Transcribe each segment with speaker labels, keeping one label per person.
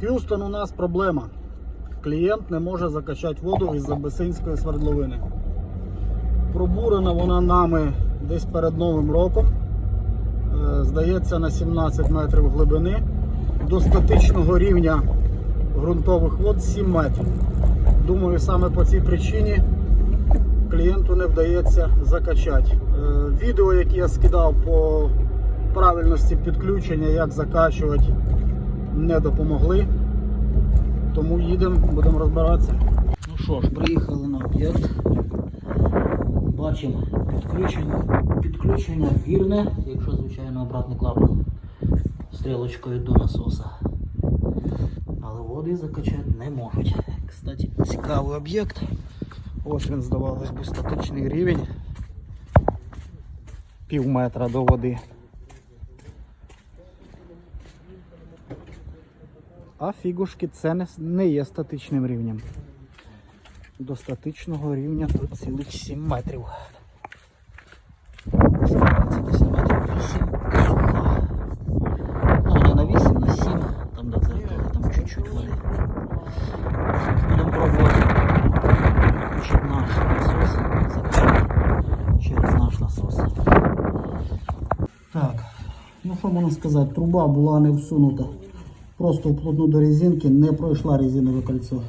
Speaker 1: Х'юстон, у нас проблема. Клієнт не може закачати воду із Забесинської свердловини. Пробурена вона нами десь перед Новим роком. Е, Здається, на 17 метрів глибини. До статичного рівня ґрунтових вод 7 метрів. Думаю, саме по цій причині клієнту не вдається закачати. Е, Відео, які я скидав по правильності підключення, як закачувати, не допомогли. Тому їдемо, будемо розбиратися. Ну що ж, приїхали на об'єкт. Бачимо підключення. Підключення вірне, якщо звичайно обратний клапан стрілочкою до насоса. Але води закачати не можуть. Кстати, цікавий об'єкт. Ось він, здавалось би, статичний рівень. Пів метра до води. А фігушки це не, є статичним рівнем. До статичного рівня тут цілих 7 метрів. Це десь на метрів 8. Ну, не на 8, на 7. там до дзеркала, там води. Будемо пробувати наш насос, закрити через наш насос. Так, ну що можна сказати, труба була не всунута. Просто вплотну до резинки не пройшла резинове кольцо.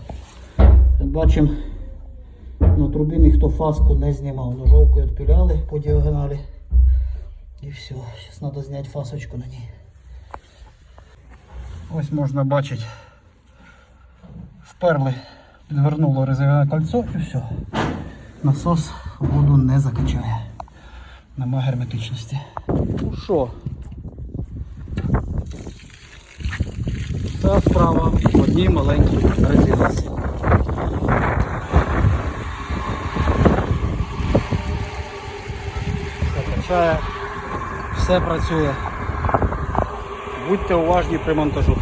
Speaker 1: Бачимо, на трубі ніхто фаску не знімав. Ножовкою відпіляли по діагоналі. І все. Зараз треба зняти фасочку на ній. Ось можна бачити. Вперли, підвернуло резинове кольцо і все. Насос воду не закачає. Нема герметичності. Ну що? Та справа в одній маленькій резинці. Все качає, все працює. Будьте уважні при монтажу.